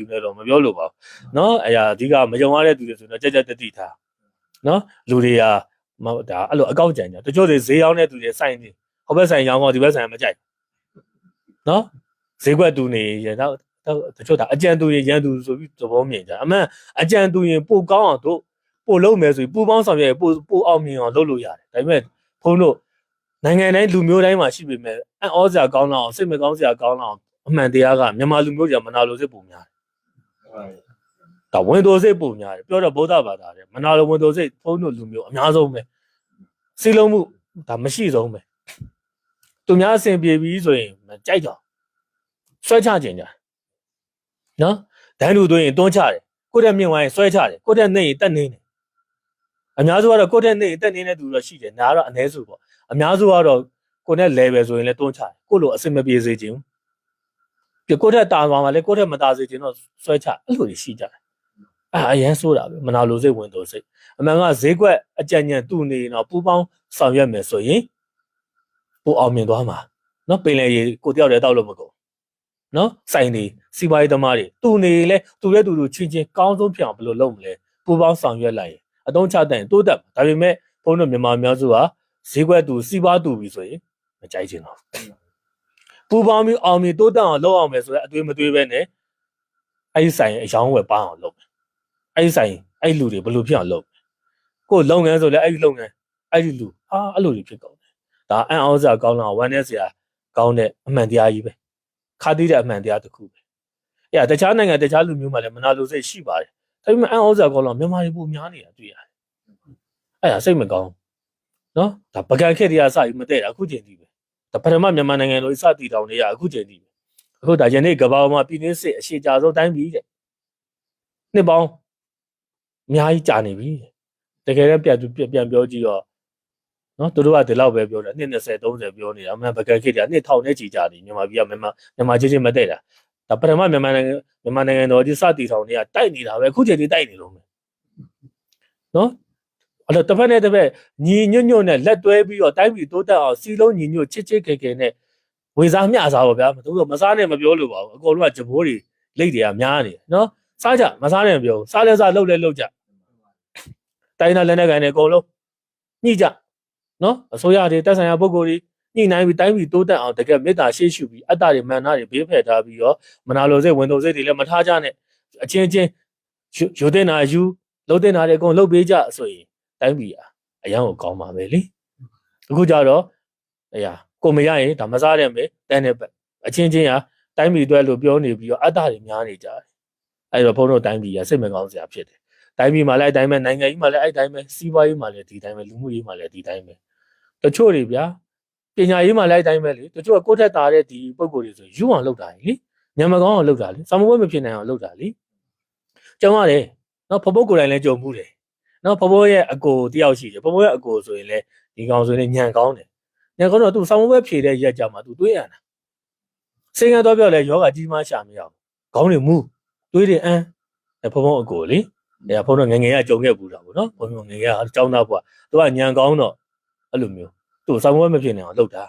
ယူနေတော့မပြောလို့ပါဘူးနော်အဲ့ဒါအဓိကမယုံရတဲ့သူတွေဆိုတော့ကြက်ကြက်တတိထားနော်လူတွေကမဟုတ်ဒါအဲ့လိုအကောက်ကြံကြတချို့တွေဈေးရောက်တဲ့သူတွေစိုက်နေဟိုဘက်ဆိုင်ရောင်းတော့ဒီဘက်ဆိုင်မကြိုက်နော်ဈေးကွက်သူနေရတော့တချို့ဒါအကြံသူရင်ရန်သူဆိုပြီးသဘောမြင်ကြအမှန်အကြံသူရင်ပိုကောင်းအောင်တို့ပိုလုပ်မယ်ဆိုပြီးပူပေါင်းဆောင်ရွက်ပိုပိုအောင်မြင်အောင်လုပ်လို့ရတယ်ဒါပေမဲ့ဘုန်းတို့နိုင်ငံတိုင်းလူမျိုးတိုင်းမှာရှိပေမဲ့အံ့ဩစရာကောင်းလောက်အောင်စိတ်မကောင်းစရာကောင်းလောက်အောင်အမှန်တရားကမြန်မာလူမျိုးတွေကမနာလိုစိတ်ပုံများတယ် ဒါဝင်တော်စိတ်ပုံများတယ်ပြောတော့ဗုဒ္ဓဘာသာတယ်မနာလိုဝင်တော်စိတ်ဘုန်းတို့လူမျိုးအများဆုံးပဲစီလုံးမှုဒါမရှိဆုံးပဲသူများအဆင်ပြေပြီဆိုရင်မကြိုက်တော့ဆွဲချခြင်းကြနော်ဒန်းလူသွင်းရင်တွန်းချတယ်ကိုယ့်တဲ့မြင့်ဝိုင်းဆွဲချတယ်ကိုယ့်တဲ့နေရင်တက်နေတယ်အများစုကတော့ကိုယ့်တဲ့နေရင်တက်နေတဲ့သူတော့ရှိတယ်နားတော့အ ਨੇ စုပေါ့အများစုကတော့ကိုယ်နဲ့ level ဆိုရင်လည်းတွန်းချတယ်ကိုယ့်လိုအဆင်မပြေစေခြင်း ပြကိုယ့်ထက်တာသွားမှလည်းကိုယ့်ထက်မတာစေခြင်းတော့ဆွဲချအဲ့လိုတွေရှိကြတယ်အာအရန်ဆိုတာပဲမနာလိုစိတ်ဝင်တော်စိတ်အမှန်ကဈေးကွက်အကြံဉာဏ်တူနေရင်တော့ပူပေါင်းဆောင်ရွက်မယ်ဆိုရင်ပိုအောင်မြင်သွားမှာနော်ပင်လေရေကိုတယောက်တည်းတောက်လို့မကုန်နော်စိုင်နေစီးပွားရေးသမားတွေတူနေလဲတူရဲ့တူတူချင်းချင်းကောင်းဆုံးဖြစ်အောင်ဘယ်လိုလုပ်မလဲပူပေါင်းဆောင်ရွက်လိုက်ရင်အတုံးချတဲ့ရင်တိုးတက်မှာဒါပေမဲ့ဘုန်းတော်မြန်မာအများစုကဈေးကွက်တူစီးပွားတူပြီဆိုရင်မကြိုက်ချင်တော့ ပူပေါင်းပြီးအောင်မြင်တိုးတက်အောင်လုပ်အောင်မယ်ဆိုရင်အသွေးမသွေးပဲနဲ့အဲ့ဒီဆိုင်အယောင်းဝယ်ပန်းအောင်လုပ်မယ်အဲ့ဒီဆိုင်အဲ့ဒီလူတွေဘယ်လိုဖြစ်အောင်လုပ်ကိုယ်လုပ်ငန်းဆိုလဲအဲ့ဒီလုပ်ငန်းအဲ့ဒီလူဟာအဲ့လိုတွေဖြစ်ကုန်တယ်ဒါအံ့ဩစရာကောင်းလာဝမ်းနဲ့စရာကောင်းတဲ့အမှန်တရားကြီးပဲခါတိတဲ့အမှန်တရားတစ်ခုပဲအဲ့ဒါတခြားနိုင်ငံတခြားလူမျိုးမှလည်းမနာလိုစိတ်ရှိပါတယ်ဒါပေမဲ့အံ့ဩစရာကောင်းလာမြန်မာတွေပုံများနေတာတွေ့ရတယ်အဲ့ဒါစိတ်မကောင်းနော်ဒါပကံခက်တရားစပြီးမတည့်တာအခုချိန်ထိပဲ ဒါပထမမြန်မာနိုင်ငံလိုစတည်တောင်နေရအခုချိန်ထိပဲအခုဒါယနေ့ကမ္ဘာပေါ်မှာပြည်တွင်းစစ်အရှိကြဆုံးတိုင်းပြည်တဲ့နှစ်ပေါင်းအများကြီးကြာနေပြီတကယ်လည်းပြန်ပြန်ပြောကြည့်တော့နော်သူတို့ကဒီလောက်ပဲပြောတယ်နှစ်20 30ပြောနေတာအမှန်ပကံခက်တရားနှစ်ထောင်နဲ့ချီကြတယ်မြန်မာပြည်ကမြန်မာမြန်မာချင်းချင်းမတည့်တာဒါပထမမြန်မာနိုင်ငံမြန်မာနိုင်ငံတော်ကြီးစတည်ထောင်နေရတိုက်နေတာပဲအခုချိန်ထိတိုက်နေလို့မယ်နော် အဲ့တော့တစ်ဖက်နဲ့တစ်ဖက်ညီညွတ်ညွတ်နဲ့လက်တွဲပြီးတော့တိုင်းပြည်တိုးတက်အောင်စီလုံးညီညွတ်ချစ်ချစ်ခင်ခင်နဲ့ဝေစားမျှစားပါဗျာသူတို့မစားနဲ့မပြောလို့ပါဘူးအကုန်လုံးကဂျဘိုးတွေလိတ်တွေကများနေတယ်နော်စားကြမစားနဲ့မပြောဘူးစားလဲစားလှုပ်လဲလှုပ်ကြတိုင်းသားလက်နဲ့ကန်နဲ့အကုန်လုံးညှိကြနော်အစိုးရတွေတက်ဆိုင်ရာပုဂ္ဂိုလ်တွေညှိနှိုင်းပြီးတိုင်းပြည်တိုးတက်အောင်တကယ်မေတ္တာရှိရှုပြီးအတ္တတွေမာနတွေဘေးဖယ်ထားပြီးတော့မနာလိုစိတ်ဝင်တော်စိတ်တွေလည်းမထားကြနဲ့အချင်းချင်းယူတင်တာယူလှုပ်တင်တာတွေအကုန်လှုပ်ပေးကြဆိုရင် တိုင်းပြည်อ่ะအရန်ကိုကောင်းပါပဲလေအခုကြတော့အရာကိုမရရင်ဒါမစားတဲ့မေတန်းတဲ့ဘက်အချင်းချင်းဟာတိုင်းပြည်အတွက်လို့ပြောနေပြီးတော့အတ္တတွေများနေကြတယ်အဲ့တော့ဘုန်းတော်တိုင်းပြည်ကစိတ်မကောင်းစရာဖြစ်တယ်တိုင်းပြည်မှာလည်းအတိုင်းပဲနိုင်ငံကြီးမှာလည်းအဲ့တိုင်းပဲစီးပွားရေးမှာလည်းဒီတိုင်းပဲလူမှုရေးမှာလည်းဒီတိုင်းပဲတချို့တွေဗျာပညာရေးမှာလည်းအတိုင်းပဲလေတချို့ကကိုယ့်ထက်သားတဲ့ဒီပုံကိုယ်တွေဆိုယူအောင်လုပ်တာလေညမကောင်းအောင်လုပ်တာလေစာမပွဲမဖြစ်နိုင်အောင်လုပ်တာလေကျောင်းရတယ်နော်ဖဖို့ကိုယ်တိုင်လည်းကြုံမှုတယ် နော်ဖဖို့ရဲ့အကိုတယောက်ရှိတယ်ဖဖို့ရဲ့အကိုဆိုရင်လည်းဒီကောင်ဆိုရင်ညံကောင်းတယ်ညံကောင်းတော့သူစာမပွဲဖြေတဲ့ရက်ကြမှာသူတွေးရတာစင်ကတော့ပြောလဲယောဂကြီးမှရှာမရအောင်ခေါင်းတွေမူးတွေးတယ်အန်းဖဖို့အကိုလေအဲဖုန်းတော့ငငယ်ကကြုံခဲ့ဘူးတာပေါ့နော်ဘုန်းကြီးငငယ်ကကျောင်းသားဘွားသူကညံကောင်းတော့အဲ့လိုမျိုးသူစာမပွဲမဖြစ်နိုင်အောင်လုပ်တာ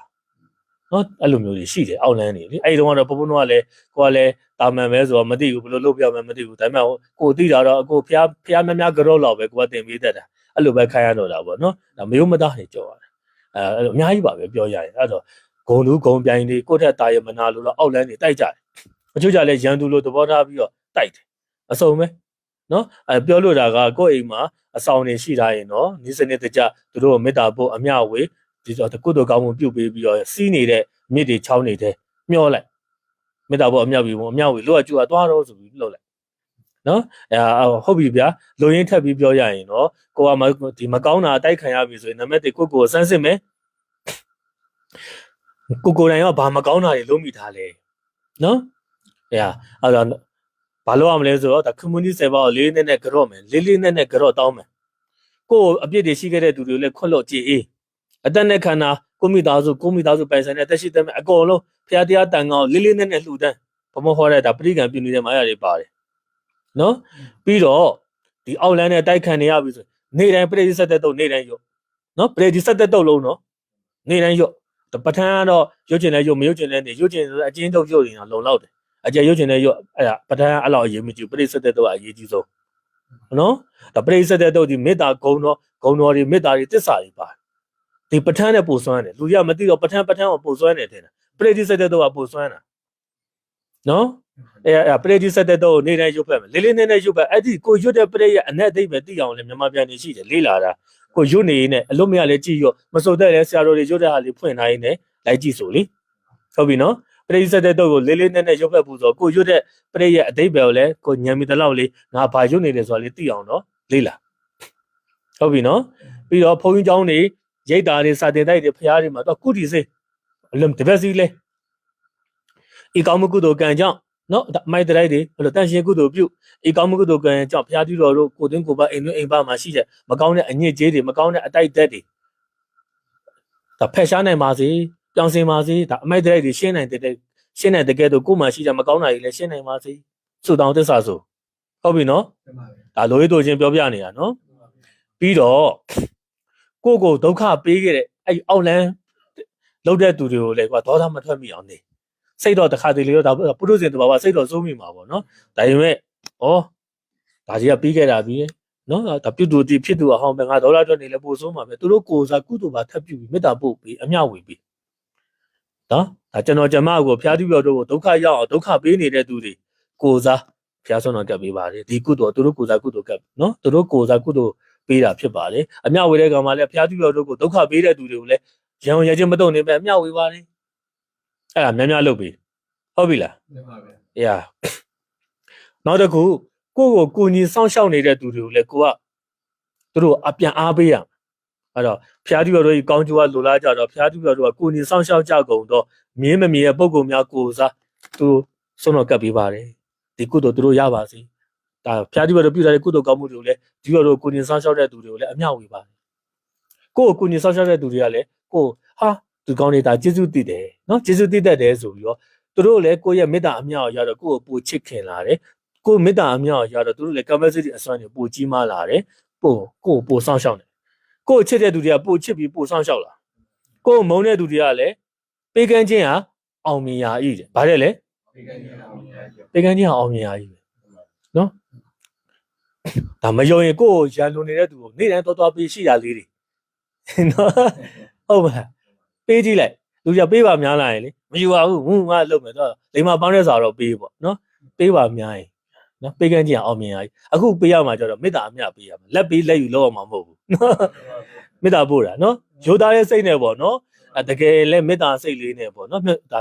နော်အဲ့လိုမျိုးတွေရှိတယ်အောက်လန်းနေလေအဲ့ဒီတော့ကတော့ဘုံဘုံတော့ကလည်းကိုကလည်းတာမန်ပဲဆိုတော့မသိဘူးဘယ်လိုလုပ်ပြမလဲမသိဘူးဒါပေမဲ့ကိုသိတာတော့ကိုဖျားဖျားများများကြော့လောက်ပဲကိုကတင်ပေးတတ်တာအဲ့လိုပဲခိုင်းရတော့တာပေါ့နော်ဒါမယုံမသားနေကြောက်ရတာအဲအဲ့လိုအများကြီးပါပဲပြောရရင်အဲ့တော့ဂုံလူဂုံပြိုင်တွေကိုယ့်ထက်တာရမနာလို့တော့အောက်လန်းနေတိုက်ကြတယ်အချို့ကြလည်းရန်သူလို့သဘောထားပြီးတော့တိုက်တယ်အစုံပဲနော်အဲပြောလို့တာကကိုယ့်အိမ်မှာအဆောင်နေရှိထားရင်တော့ဤစနစ်တကျသူတို့မေတ္တာပို့အမျှဝေ ဒီတော့ကုသိုလ်ကောင်းမှုပြုတ်ပေးပြီးတော့စီးနေတဲ့မြစ်တွေချောင်းနေတဲ့မျောလိုက်မေတ္တာပို့အမျှဝေအမျှဝေလို့ကကျူကသွားတော့ဆိုပြီးလှုပ်လိုက်နော်အဲဟုတ်ပြီဗျာလူရင်းထက်ပြီးပြောရရင်တော့ကိုကမဒီမကောင်းတာတိုက်ခံရပြီဆိုရင်နံပါတ်1ကိုကိုစမ်းစစ်မယ်ကိုကိုတိုင်ကဘာမကောင်းတာတွေလုံးမိထားလဲနော်အဲအဲ့တော့ဘာလို့ရမလဲဆိုတော့ဒါ community server ကိုလေးနဲ့နဲ့ကြော့မယ်လေးလေးနဲ့နဲ့ကြော့တောင်းမယ်ကိုအပြစ်တွေရှိခဲ့တဲ့သူတွေကိုလည်းခွတ်လို့ကြည်အေး အသက်နဲ့ခန္ဓာကိုမိသားစုကိုမိသားစုပိုင်ဆိုင်တဲ့အသက်ရှိတဲ့မဲ့အကုန်လုံးဖျားတရားတန်ကောင်လေးလေးနဲ့နဲ့လှူဒန်းဘမဟောတဲ့ဒါပရိကံပြုနေတဲ့မာယာတွေပါတယ်နော်ပြီးတော့ဒီအောက်လန်းနဲ့တိုက်ခံနေရပြီဆိုနေတိုင်းပရိသတ်တဲ့တော့နေတိုင်းရုပ်နော်ပရိသတ်တဲ့တော့လုံးနော်နေတိုင်းရုပ်ပထန်းကတော့ရုပ်ကျင်လဲရုပ်မရုပ်ကျင်လဲနေရုပ်ကျင်ဆိုအချင်းတုပ်ရုပ်ရင်တော့လုံလောက်တယ်အကျယ်ရုပ်ရှင်နဲ့ရုပ်အဲ့ဒါပဋ္ဌာန်းအဲ့လောက်အရေးမကြီးဘူးပရိစ္ဆေတဲ့တော့အရေးကြီးဆုံးနော်ဒါပရိစ္ဆေတဲ့တော့ဒီမေတ္တာဂုဏ်တော်ဂုဏ်တော်တွေမေတ္တာတွေတစ္ဆာတွေပါ ဒီပဋ္ဌာန်းနဲ့ပို့စွမ်းတယ်လူကြီးကမသိတော့ပဋ္ဌာန်းပဋ္ဌာန်းကိုပို့စွမ်းတယ်တဲ့ပရိစ္ဆေတဲ့တော့ပို့စွမ်းတာနော်အဲ့အဲ့ပရိစ္ဆေတဲ့တော့နေတိုင်းရုပ်ဖက်မယ်လေးလေးနည်းနည်းရုပ်ဖက်အဲ့ဒီကိုရွတ်တဲ့ပရိရဲ့အနဲ့အသိပဲသိအောင်လေမြန်မာပြန်နေရှိတယ်လေးလာတာကိုရွတ်နေရင်လည်းအလုံးမရလဲကြည့်ရောမစုံတဲ့လဲဆရာတော်တွေရွတ်တဲ့ဟာလေးဖွင့်ထားရင်လည်းလိုက်ကြည့်ဆိုလေဟုတ်ပြီနော် ပရိစ္ဆေတဲ့တော့ကိုလေးလေးနက်နက်ရုပ်ဖက်ဖို့ဆိုကိုရွတ်တဲ့ပရိရဲ့အတိတ်ပဲကိုလည်းကိုညံမိတလောက်လေးငါဘာရွတ်နေတယ်ဆိုတာလေးသိအောင်တော့လေးလာဟုတ်ပြီနော်ပြီးတော့ဘုန်းကြီးเจ้าနေ ရိတ်တာတွေစာတင်တိုက်တွေဖျားတွေမှာတော့ကုတီစေအလုံးတစ်ပတ်စီလဲဤကောင်းမှုကုသိုလ်ကံကြောင့်နော်ဒါအမိုက်တိုက်တွေဘယ်လိုတန်ရှင်ကုသိုလ်ပြုဤကောင်းမှုကုသိုလ်ကံကြောင့်ဖျားတီတော်တို့ကိုသွင်းကိုပါအိမ်တွင်းအိမ်ပါမှာရှိတဲ့မကောင်းတဲ့အညစ်အကြေးတွေမကောင်းတဲ့အတိုက်သက်တွေဒါဖက်ရှားနိုင်ပါစေပြောင်းစင်ပါစေဒါအမိုက်တိုက်တွေရှင်းနိုင်တဲ့ရှင်းတဲ့တကယ်တော့ကိုယ်မှရှိကြမကောင်းတာကြီးလည်းရှင်းနိုင်ပါစေဆုတောင်းသစ္စာဆိုဟုတ်ပြီနော်ဒါလိုရည်တို့ချင်းပြောပြနေတာနော်ပြီးတော့ ကိုယ့်ကိုယ်ဒုက္ခပေးခဲ့တဲ့အဲ့အောက်လန်းလောက်တဲ့သူတွေကိုလည်းကွာဒေါသမထွက်မိအောင်နေစိတ်တော့တစ်ခါတလေတော့ဒါပုထုဇဉ်တဘာဝစိတ်တော့စိုးမိမှာပေါ့နော်ဒါပေမဲ့ဩဒါကြီးကပြီးခဲ့တာပြီးနော်ဒါပြုတ်တူတီဖြစ်သူအဟောင်းပဲငါဒေါ်လာထွက်နေလဲပို့စိုးမှာပဲသူတို့ကိုယ်စားကုသိုလ်ပါထပ်ပြုပြီးမေတ္တာပို့ပြီးအမျှဝေပြီးနော်ဒါကျွန်တော်ကျမကိုဖျားတိပြောတို့ကိုဒုက္ခရောက်အောင်ဒုက္ခပေးနေတဲ့သူတွေကိုယ်စားဖျားဆုံးတော်ကပ်ပေးပါတယ်ဒီကုသိုလ်သူတို့ကိုယ်စားကုသိုလ်ကပ်နော်သူတို့ကိုယ်စားကုသိုလ် ပေးတာဖြစ်ပါတယ်အမျှဝေတဲ့ကောင်မှလည်းဖျားတိပြောတို့ကိုဒုက္ခပေးတဲ့သူတွေကိုလည်းရံရချင်းမတုံနေပဲအမျှဝေပါတယ်အဲ့ဒါများများလုပ်ပြီးဟုတ်ပြီလားအေးဟာနောက်တစ်ခုကိုယ့်ကိုကိုညီစောင့်ရှောက်နေတဲ့သူတွေကိုလည်းကိုကသူတို့အပြန်အားပေးရမယ်အဲ့တော့ဖျားတိတော်တို့ကောင်းကျိုးကလိုလားကြတော့ဖျားတိတော်တို့ကကိုညီစောင့်ရှောက်ကြကုန်တော့မြင်းမမြင်ရဲ့ပုံကုံများကိုစားသူတို့ဆုံးတော့ကပ်ပေးပါတယ်ဒီကုသိုလ်သူတို့ရပါစေ ဒါဖျားတိတော်တို့ပြုထားတဲ့ကုသိုလ်ကောင်းမှုတွေကိုလည်းဒီတော်တို့ကိုညီစောင့်ရှောက်တဲ့သူတွေကိုလည်းအမျှဝေပါတယ်ကိုယ့်ကိုကိုညီစောင့်ရှောက်တဲ့သူတွေကလည်းကိုဟာသူကောင်းနေတာကျေးဇူးတည်တယ်နော်ကျေးဇူးတည်တတ်တယ်ဆိုပြီးတော့သူတို့လည်းကိုယ့်ရဲ့မေတ္တာအမြောက်ရတော့ကိုယ့်ကိုပိုချစ်ခင်လာတယ်ကိုယ့်မေတ္တာအမြောက်ရတော့သူတို့လည်း capacity အစွမ်းတွေပိုကြီးမားလာတယ်ပို့ကိုယ့်ကိုပိုစောင့်ရှောက်တယ်ကိုယ့်ချစ်တဲ့သူတွေကပိုချစ်ပြီးပိုစောင့်ရှောက်လာကိုယ့်မုန်းတဲ့သူတွေကလည်းပေးကမ်းခြင်းဟာအောင်မြင်ရာဤတယ်ဗါတဲ့လေပေးကမ်းခြင်းဟာအောင်မြင်ရာဤပဲနော် ဒါမယုံရင်ကိုယ့်ကိုရန်လွန်နေတဲ့သူကိုနေ့တိုင်းတော်တော်ပေးရှိတာလေးတွေနော်ဟုတ်ပါပေးကြည့်လိုက်လူကြပေးပါများလာရင်လေမယူပါဘူးဟိုငါလုပ်မယ်တော့လိမ္မာပေါင်းတဲ့စာတော့ပေးပေါ့နော်ပေးပါများရင်နော်ပေးကမ်းကြည့်အောင်မြင်ရည်အခုပေးရမှာကျတော့မေတ္တာအမြပေးရမှာလက်ပေးလက်ယူလောက်အောင်မှာမဟုတ်ဘူးနော်မေတ္တာပို့တာနော်ရိုးသားတဲ့စိတ်နဲ့ပေါ့နော်အဲတကယ်လဲမေတ္တာစိတ်လေးနဲ့ပေါ့နော်ဒါ